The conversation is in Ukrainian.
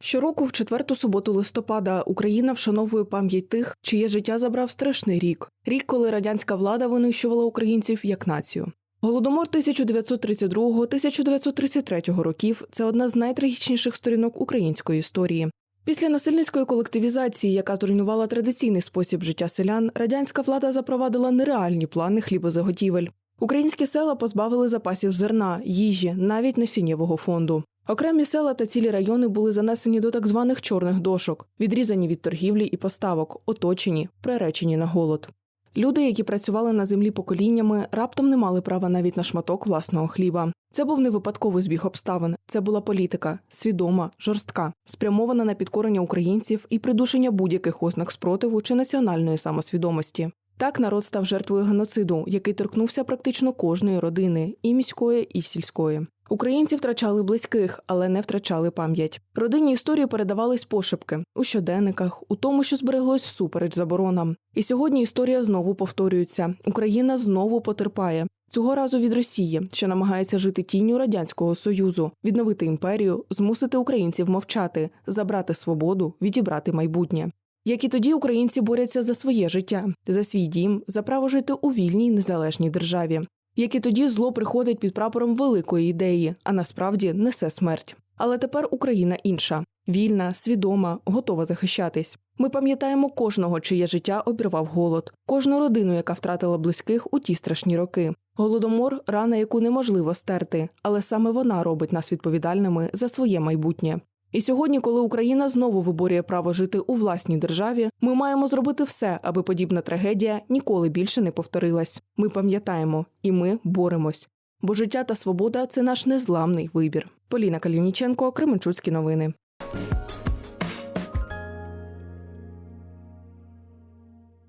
Щороку, в четверту суботу листопада, Україна вшановує пам'ять тих, чиє життя забрав страшний рік рік, коли радянська влада винищувала українців як націю. Голодомор 1932-1933 років це одна з найтрагічніших сторінок української історії. Після насильницької колективізації, яка зруйнувала традиційний спосіб життя селян, радянська влада запровадила нереальні плани хлібозаготівель. Українські села позбавили запасів зерна, їжі, навіть насіннєвого фонду. Окремі села та цілі райони були занесені до так званих чорних дошок, відрізані від торгівлі і поставок, оточені, приречені на голод. Люди, які працювали на землі поколіннями, раптом не мали права навіть на шматок власного хліба. Це був не випадковий збіг обставин. Це була політика, свідома, жорстка, спрямована на підкорення українців і придушення будь-яких ознак спротиву чи національної самосвідомості. Так народ став жертвою геноциду, який торкнувся практично кожної родини, і міської, і сільської. Українці втрачали близьких, але не втрачали пам'ять. Родинні історії передавались пошепки у щоденниках, у тому, що збереглось всупереч заборонам. І сьогодні історія знову повторюється. Україна знову потерпає. Цього разу від Росії, що намагається жити тінню радянського союзу, відновити імперію, змусити українців мовчати, забрати свободу, відібрати майбутнє. Як і тоді українці борються за своє життя, за свій дім, за право жити у вільній незалежній державі. Як і тоді зло приходить під прапором великої ідеї, а насправді несе смерть. Але тепер Україна інша, вільна, свідома, готова захищатись. Ми пам'ятаємо кожного, чиє життя обірвав голод, кожну родину, яка втратила близьких у ті страшні роки. Голодомор рана, яку неможливо стерти, але саме вона робить нас відповідальними за своє майбутнє. І сьогодні, коли Україна знову виборює право жити у власній державі, ми маємо зробити все, аби подібна трагедія ніколи більше не повторилась. Ми пам'ятаємо і ми боремось. Бо життя та свобода це наш незламний вибір. Поліна Калініченко, Кременчуцькі новини.